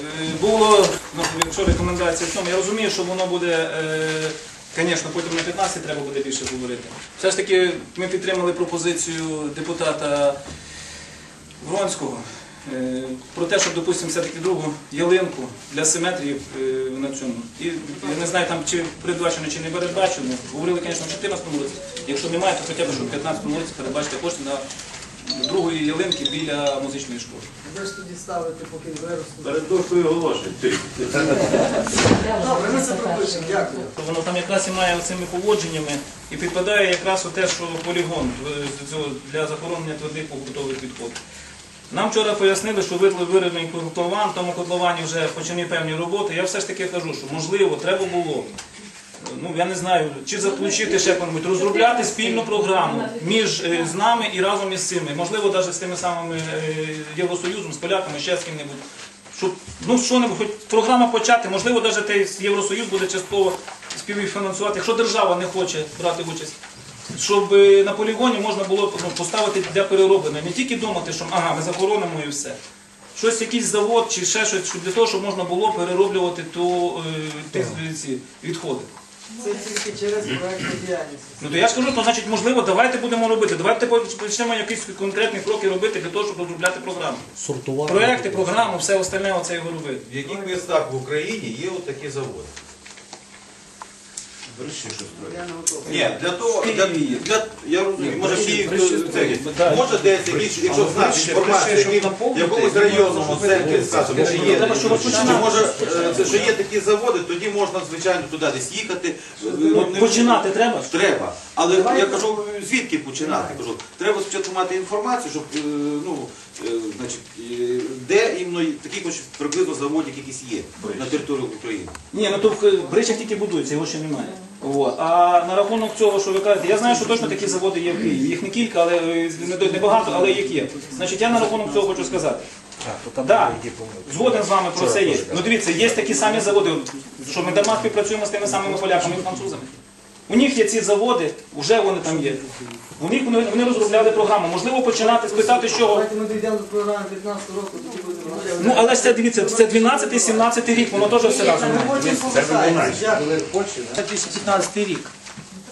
Е, Було, ну, якщо рекомендація в цьому, я розумію, що воно буде, звісно, потім на 15 треба буде більше говорити. Все ж таки, ми підтримали пропозицію депутата Вронського е, про те, щоб, допустимо, все-таки другу ялинку для симетрії е, на цьому. І я не знаю, там чи передбачено, чи не передбачено. Говорили, звісно, в 14 році. Якщо немає, то хоча б щоб в 15 році передбачити кошти на другої ялинки біля музичної школи. Ви ж тоді ставите, поки виростуть. Перед дошкою оголошень. Добре, ми це пропишемо, дякую. Воно там якраз і має цими поводженнями і підпадає якраз у те, що полігон е, для захоронення твердих побутових відходів. Нам вчора пояснили, що вироблений котлован, в тому котловані вже почали певні роботи. Я все ж таки кажу, що можливо треба було. Ну я не знаю, чи заключити ще кому-небудь, розробляти спільну програму між е, з нами і разом із цими, можливо, навіть з тими самими е, Євросоюзом, з поляками, ще з ким-небудь. Щоб ну що-небудь, хоч програма почати, можливо, навіть Євросоюз буде частково співфінансувати, якщо держава не хоче брати участь. Щоб е, на полігоні можна було ну, поставити для перероблення. Не тільки думати, що ага, ми захоронимо і все. Щось, якийсь завод чи ще щось, щоб для того, щоб можна було перероблювати ту, ті, ці відходи. Це тільки через проектну діяльність. Ну то я ж кажу, то значить, можливо, давайте будемо робити. Давайте почнемо якісь конкретні кроки робити для того, щоб розробляти програму. Сортувати. Проекти, програму, все остальне оце його робити. В яких містах в Україні є от такі заводи? Бережи, що строїть. Я не готовий. Ні, для того, для, для, я розумію, може Київ, Бреши це- може десь якісь, якщо Бреши- інформацію, який- в якомусь районному центрі, скажімо, що є, чи може, е, що є такі заводи, тоді можна, звичайно, туди десь їхати. Ну, не- Починати треба. Треба. Але я кажу, звідки починати? Кажу, треба спочатку мати інформацію, щоб е, ну, е, значить, е, іменно такий хоч приблизно заводик якийсь є на території України. Ні, ну то в Бричах тільки будується, його ще немає. О, а на рахунок цього, що ви кажете, я знаю, що точно такі заводи є в Києві. Їх не кілька, але е, не, не багато, але їх є. Значить, я на рахунок цього хочу сказати. Так, згоден з вами про це є. Ну дивіться, є такі самі заводи, що ми дарма співпрацюємо з тими самими поляками і французами. У них є ці заводи, вже вони там є. У них вони, вони розробляли програму. Можливо, починати спитати, з чого. Давайте ми дійдемо до програми 15 року, тоді будемо. Ну але ж це дивіться, це 12-17 рік, воно теж все разом. Хочемо 2015 рік.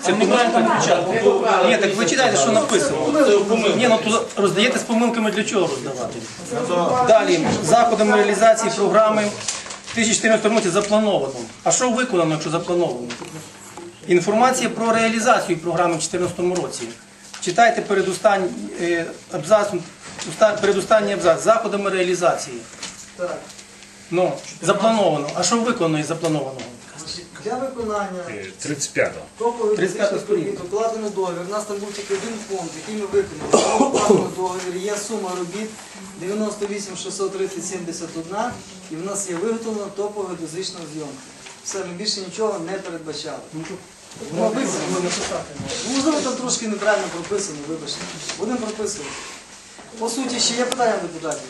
Це неправильно там почати. Ні, так ви читайте, що написано. Ні, ну то роздаєте з помилками для чого роздавати? Далі, заходами реалізації програми в 2014 році заплановано. А що виконано, якщо заплановано? Інформація про реалізацію програми в 2014 році. Читайте передостанній е, абзац, передостанній абзац заходами реалізації. Так. Ну, заплановано. А що виконано із запланованого? Для виконання 35-го. топових 35 фізичних сторінка. робіт укладено договір. У нас там був тільки один пункт, який ми виконали. В цьому укладеному договір є сума робіт 98 630 71 і в нас є виготовлена топова геодезична зйомка. Все, ми більше нічого не передбачали. Ну. Можливо, там трошки неправильно прописано, вибачте. Будемо прописувати. По суті, ще є питання депутатів.